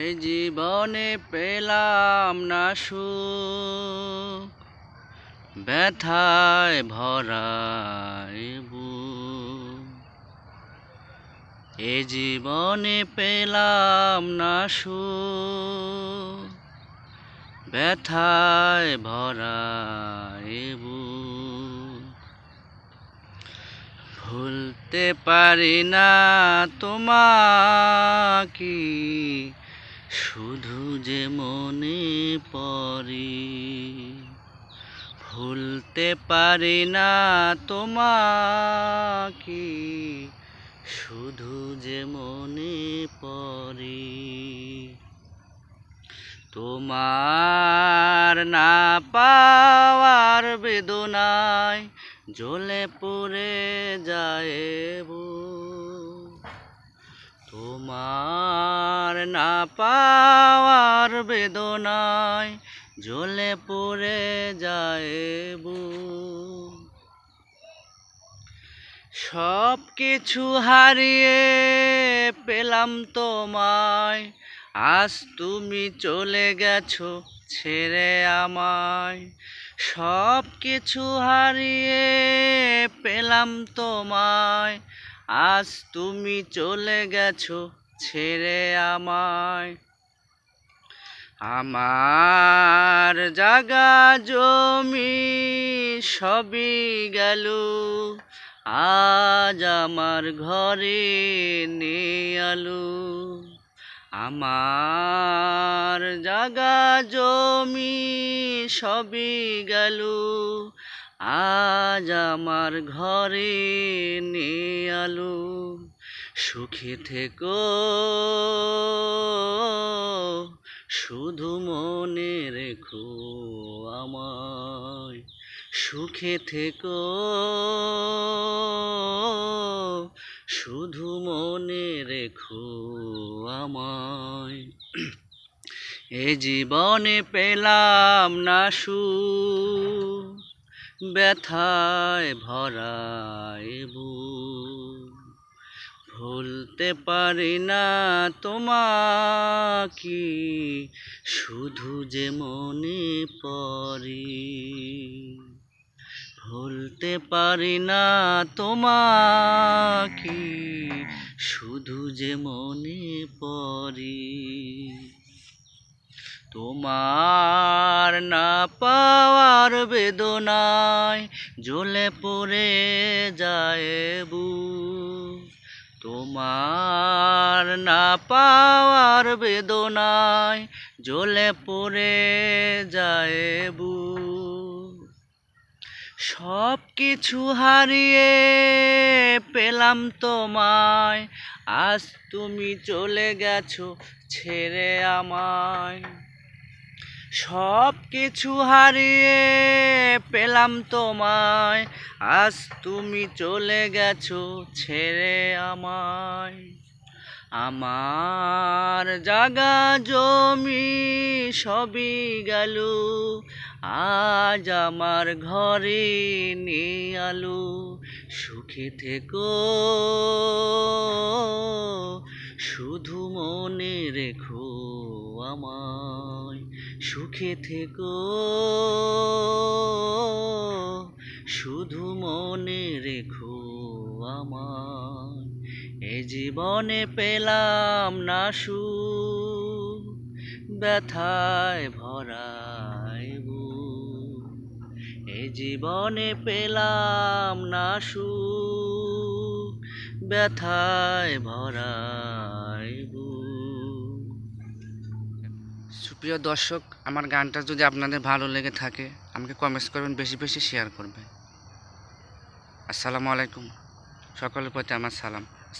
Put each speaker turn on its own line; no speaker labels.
জীবনে পেলাম না সুখ, ব্যথায় ভরায় বুক। এ জীবনে পেলাম না সুখ, ব্যথায় ভরায় বুক। ভুলতে পারি না তোমাকে শুধু যে মনে পড়ে, ভুলতে পারি না তোমাকে শুধু যে মনে পড়ে, তোমার না পাওয়ার বেদনায় জ্বলে পড়ে যায়। তোমার না পাওয়ার বেদনায় জ্বলে পড়ে যায় বুক। সব কিছু হারিয়ে পেলাম তোমায়, আজ তুমি চলে গেছো ছেড়ে আমায় সব কিছু হারিয়ে পেলাম তোমায়, আজ তুমি চলে গেছো ছেড়ে আমায়। আমার জাগা জমি সবই গেল। আজ আমার ঘরে নেই আমার জাগা জমি সবই গেল। আজ আমার ঘরে নেই সুখে থেকো। শুধু মনে রেখো আমায়। সুখে থেকো। শুধু মনে রেখো আমায়। এ জীবনে পেলাম না সুখ, ব্যথায় ভরায় ভুলতে পারি না তোমাকে, শুধু যে মনে পড়ে। ভুলতে পারি না তোমাকে, শুধু যে মনে পড়ে। তোমার না পাওয়ার বেদনায় জ্বলে পড়ে যায় বুক। তোমার না পাওয়ার বেদনায় জ্বলে পড়ে যায় বু সব কিছু হারিয়ে পেলাম তোমায়, আজ তুমি চলে গেছো ছেড়ে আমায়। সব কিছু হারিয়ে পেলাম তোমায়। আজ তুমি চলে গেছো, ছেড়ে আমায়। আমার জাগা জমি সবই গেল, আজ আমার ঘরে নেই আলো। সুখে থেকো, শুধু মনে রেখো আমায় সুখে থেকো। শুধু মনে রেখো আমায়, এ জীবনে পেলাম না সুখ, ব্যথায় ভরায় এ জীবনে পেলাম না সুখ, ব্যথায় ভরায় সুপ্রিয় দর্শক, আমার গানটা যদি আপনাদের ভালো লেগে থাকে, আমাকে কমেন্টস করবেন, বেশি বেশি শেয়ার করবেন। আসসালামু আলাইকুম। সকলের প্রতি আমার সালাম।